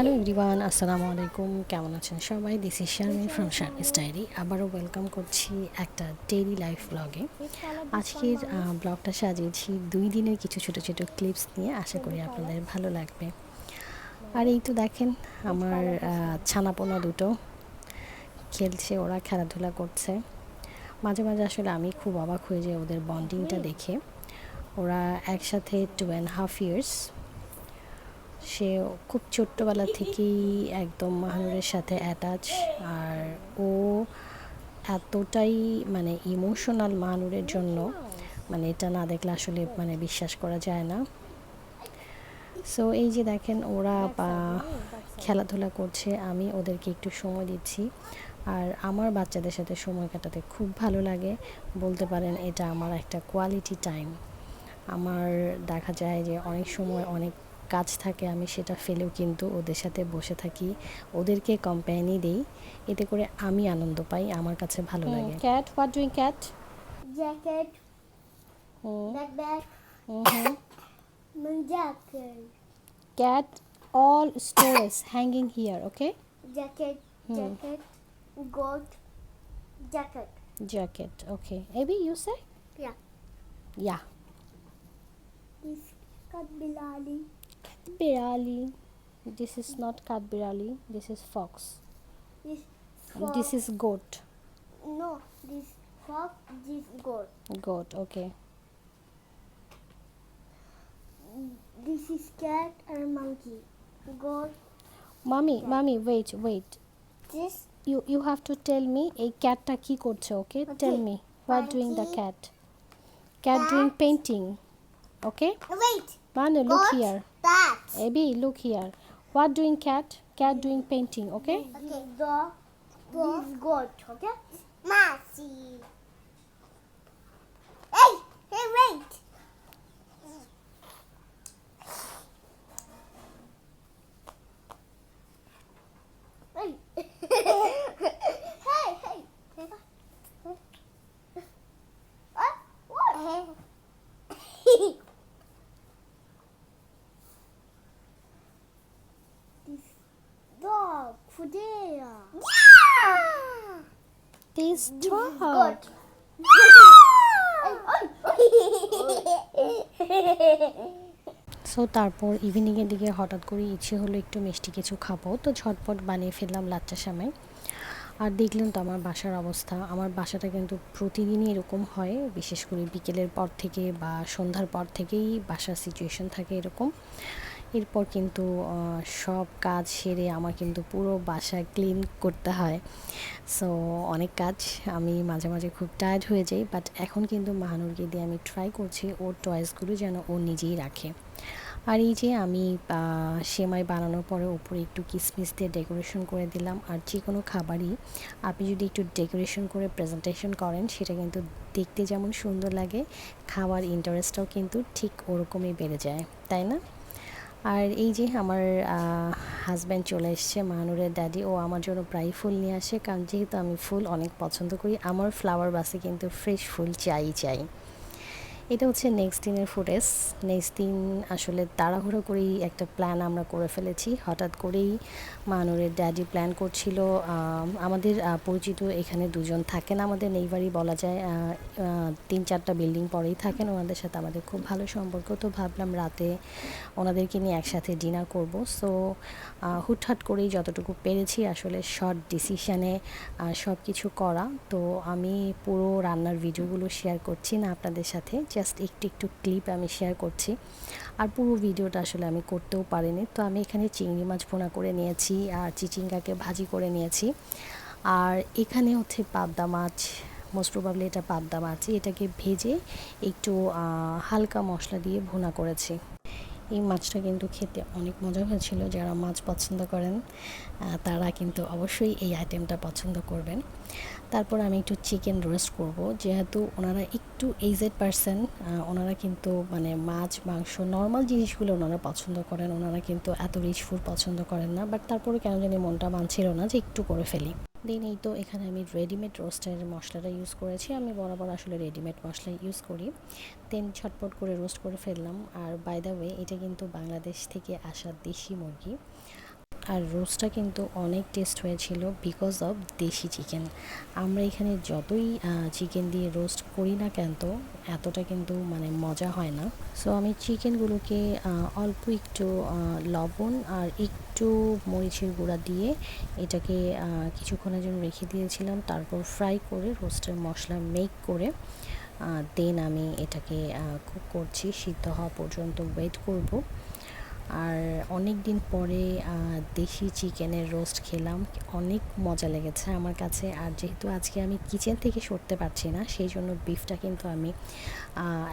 Hello everyone আসসালামু আলাইকুম কেমন আছেন সবাই? This is Sharmin from Sharmi's diary আবারও ওয়েলকাম করছি একটা ডেইলি লাইফ ব্লগে আজকের ব্লগটা সাজিয়েছি দুই দিনের কিছু ছোট ছোট ক্লিপস নিয়ে, আশা করি আপনাদের ভালো লাগবে। আর এই তো দেখেন, আমার ছানাপোনা দুটো খেলছে, ওরা খেলাধুলা করছে। মাঝে মাঝে আসলে আমি খুব অবাক হয়ে যাই ওদের বন্ডিংটা দেখে। ওরা একসাথে টু অ্যান্ড হাফ ইয়ার্স সে খুব ছোট্টবেলা থেকেই একদম মাহানুরের সাথে অ্যাটাচ আর ও এতটাই মানে ইমোশনাল মাহানুরের জন্য মানে এটা না দেখলে আসলে মানে বিশ্বাস করা যায় না। সো এই যে দেখেন ওরা বা খেলাধুলা করছে, আমি ওদেরকে একটু সময় দিচ্ছি। আর আমার বাচ্চাদের সাথে সময় কাটাতে খুব ভালো লাগে। বলতে পারেন এটা আমার একটা কোয়ালিটি টাইম আমার দেখা যায় যে অনেক সময় অনেক কাজ থাকে আমি সেটা ফেলেও কিন্তু ওদের সাথে বসে থাকি। ওদেরকে কোম্পানি দেই। এতে করে আমি আনন্দ পাই আমার কাছে ভালো লাগে। Cat what doing cat jacket, backpack, jacket, cat all storage hanging here okay jacket, Hmm. jacket, goat, jacket. Jacket okay AB you say Yeah. Yeah This cut Bilali. বিড়ালি this is not কাঠ বিড়ালি this is fox This fox. This is goat no. This fox. This goat. Goat okay This is cat and monkey. Goat. মামি মামি wait wait This you you have to tell me এই ক্যাটটা কি করছে okay tell me what doing the Monkey. Cat cat doing painting okay wait. মানে look Goat. Here Abby, look here. What doing cat? Cat doing painting, okay? Okay. The, the, goat. good, okay? Mercy. This dog Good. So তারপর ইভিনিংয়ের দিকে হঠাৎ করে ইচ্ছে হলো একটু মিষ্টি কিছু খাব তো ঝটপট বানিয়ে ফেললাম লাচ্চা সাময় আর দেখলেন তো আমার বাসার অবস্থা। আমার বাসাটা কিন্তু প্রতিদিনই এরকম হয় বিশেষ করে বিকেলের পর থেকে বা সন্ধ্যার পর থেকেই বাসার সিচুয়েশন থাকে এরকম। এরপর কিন্তু সব কাজ সেরে আমার কিন্তু পুরো বাসা ক্লিন করতে হয়। সো অনেক কাজ, আমি মাঝে মাঝে খুব টায়ার্ড হয়ে যাই বাট এখন কিন্তু মাহানুরকে দিয়ে আমি ট্রাই করছি ওর টয়েসগুলো যেন ও নিজেই রাখে। আর এই যে আমি সেমাই বানানোর পরে ওপরে একটু কিসমিস দিয়ে ডেকোরেশন করে দিলাম, আর যে কোনো খাবারই আপনি যদি একটু ডেকোরেশন করে প্রেজেন্টেশন করেন, সেটা কিন্তু দেখতে যেমন সুন্দর লাগে, খাওয়ার ইন্টারেস্টটাও কিন্তু ঠিক ওরকমই বেড়ে যায়, তাই না? আর এই যে আমার হাজব্যান্ড চলে এসছে মানুরের ড্যাডি ও আমার জন্য প্রায় ফুল নিয়ে আসে। কারণ যেহেতু আমি ফুল অনেক পছন্দ করি, আমার ফ্লাওয়ার বাসে কিন্তু ফ্রেশ ফুল চাই চাই। এটা হচ্ছে নেক্সট দিনের ফুটেজ নেক্সট দিন আসলে তাড়াহুড়ো করেই একটা প্ল্যান আমরা করে ফেলেছি। হঠাৎ করেই মানুরের ড্যাডি প্ল্যান করছিল আমাদের পরিচিত এখানে দুজন থাকেন আমাদের নেইবারই বলা যায় তিন চারটা বিল্ডিং পরেই থাকেন ওনাদের সাথে আমাদের খুব ভালো সম্পর্ক। তো ভাবলাম রাতে ওনাদেরকে নিয়ে একসাথে ডিনার করব। সো হুটহাট করেই যতটুকু পেরেছি আসলে শর্ট ডিসিশানে সব কিছু করা। তো আমি পুরো রান্নার ভিডিওগুলো শেয়ার করছি না আপনাদের সাথে। জাস্ট একটু একটু ক্লিপ আমি শেয়ার করছি। আর পুরো ভিডিওটা আসলে আমি করতেও পারিনি। তো আমি এখানে চিংড়ি মাছ ভোনা করে নিয়েছি আর চিচিঙ্গাকে ভাজি করে নিয়েছি। আর এখানে হচ্ছে পাবদা মাছ মোস্ট প্রবাবলি এটা পাবদা মাছ। এটাকে ভেজে একটু হালকা মশলা দিয়ে ভুনা করেছি। এই মাছটা কিন্তু খেতে অনেক মজা হয়েছিল। যারা মাছ পছন্দ করেন তারা কিন্তু অবশ্যই এই আইটেমটা পছন্দ করবেন। তারপর আমি একটু চিকেন রোস্ট করব। যেহেতু ওনারা একটু এইজেড পারসন ওনারা কিন্তু মানে মাছ, মাংস নর্মাল জিনিসগুলো ওনারা পছন্দ করেন। ওনারা কিন্তু এত রিচ ফুড পছন্দ করেন না। বাট তারপরে কেন জানি মনটা মানছিল না যে একটু করে ফেলি। দেন এই তো এখানে আমি রেডিমেড রোস্টের মশলাটা ইউজ করেছি। আমি বরাবর আসলে রেডিমেড মশলা ইউজ করি। দেন ছটপট করে রোস্ট করে ফেললাম। আর বাই দ্য ওয়ে এটা কিন্তু বাংলাদেশ থেকে আসা দেশি মুরগি। আর রোস্টটা কিন্তু অনেক টেস্ট হয়েছিল বিকজ অফ দেশি চিকেন আমরা এখানে যতই চিকেন দিয়ে রোস্ট করি না কেন তো এতটা কিন্তু মানে মজা হয় না। সো আমি চিকেনগুলোকে অল্প একটু লবণ আর একটু মরিচের গুঁড়া দিয়ে এটাকে কিছুক্ষণের জন্য রেখে দিয়েছিলাম। তারপর ফ্রাই করে রোস্টের মশলা মেক করে দেন আমি এটাকে কুক করছি। সিদ্ধ হওয়া পর্যন্ত ওয়েট করব। আর অনেক দিন পরে দেশি চিকেনের রোস্ট খেলাম। অনেক মজা লেগেছে আমার কাছে। আর যেহেতু আজকে আমি কিচেন থেকে সরতে পারছি না, সেই জন্য বিফটা কিন্তু আমি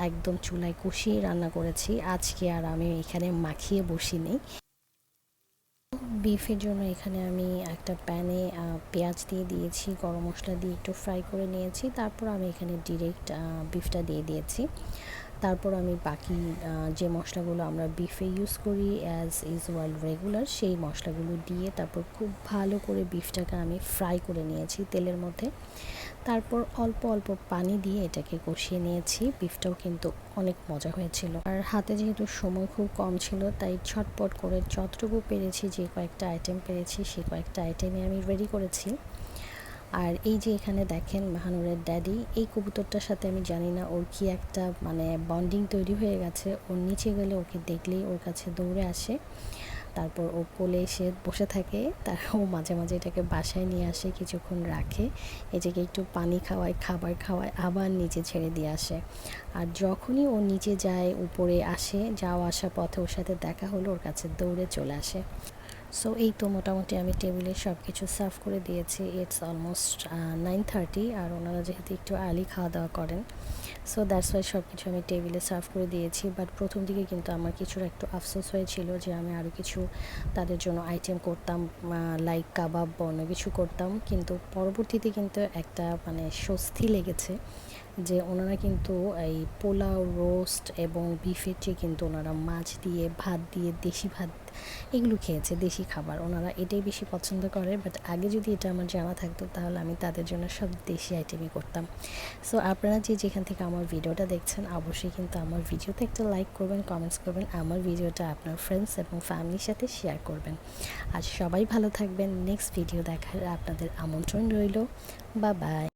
একদম চুলায় কষিয়ে রান্না করেছি। আজকে আর আমি এখানে মাখিয়ে বসিনি। বিফের জন্য এখানে আমি একটা প্যানে পেঁয়াজ দিয়ে দিয়েছি, গরম মশলা দিয়ে একটু ফ্রাই করে নিয়েছি। তারপর আমি এখানে ডিরেক্ট বিফটা দিয়ে দিয়েছি। তারপর আমি বাকি যে মশলাগুলো আমরা বিফে ইউজ করি অ্যাজ ইউজুয়াল রেগুলার সেই মশলাগুলো দিয়ে তারপর খুব ভালো করে বিফটাকে আমি ফ্রাই করে নিয়েছি তেলের মধ্যে। তারপর অল্প অল্প পানি দিয়ে এটাকে কষিয়ে নিয়েছি। বিফটাও কিন্তু অনেক মজা হয়েছিল। আর হাতে যেহেতু সময় খুব কম ছিল, তাই ছটপট করে যতটুকু পেরেছি, যে কয়েকটা আইটেম পেরেছি সেই কয়েকটা আইটেমে আমি রেডি করেছি। আর এই যে এখানে দেখেন মাহানুরের ড্যাডি এই কবুতরটার সাথে আমি জানি না ওর কি একটা মানে বন্ডিং তৈরি হয়ে গেছে। ওর নিচে গেলে ওকে দেখলেই ওর কাছে দৌড়ে আসে। তারপর ও কোলে এসে বসে থাকে। তার ও মাঝে মাঝে এটাকে বাসায় নিয়ে আসে, কিছুক্ষণ রাখে। এটাকে একটু পানি খাওয়ায়, খাবার খাওয়ায় আবার নিচে ছেড়ে দিয়ে আসে। আর যখনই ও নিচে যায়, উপরে আসে, যাওয়া আসা পথে ওর সাথে দেখা হলো, ওর কাছে দৌড়ে চলে আসে। সো এই তো মোটামুটি আমি টেবিলে সব কিছু সার্ভ করে দিয়েছি। ইটস অলমোস্ট নাইন থার্টি আর ওনারা যেহেতু একটু আর্লি খাওয়া দাওয়া করেন। সো দ্যাটস ওয়াই সব কিছু আমি টেবিলে সার্ভ করে দিয়েছি। বাট প্রথম দিকে কিন্তু আমার কিছুর একটু আফসোস হয়েছিল যে আমি আরও কিছু তাদের জন্য আইটেম করতাম লাইক কাবাব বা অন্য কিছু করতাম। কিন্তু পরবর্তীতে কিন্তু একটা মানে স্বস্তি লেগেছে যে ওনারা কিন্তু এই পোলাও রোস্ট এবং বিফের চেয়ে কিন্তু ওনারা মাছ দিয়ে, ভাত দিয়ে, দেশি ভাত এগুলো খেয়েছে, দেশি খাবার। ওনারা এটাই বেশি পছন্দ করে বাট আগে যদি এটা আমার জানা থাকতো, তাহলে আমি তাদের জন্য সব দেশি আইটেমই করতাম। সো আপনারা যে যেখান থেকে আমার ভিডিওটা দেখছেন, অবশ্যই কিন্তু আমার ভিডিওতে একটা লাইক করবেন কমেন্টস করবেন, আমার ভিডিওটা আপনার ফ্রেন্ডস এবং ফ্যামিলির সাথে শেয়ার করবেন। আর সবাই ভালো থাকবেন নেক্সট ভিডিও দেখার আপনাদের আমন্ত্রণ রইল। বা বাই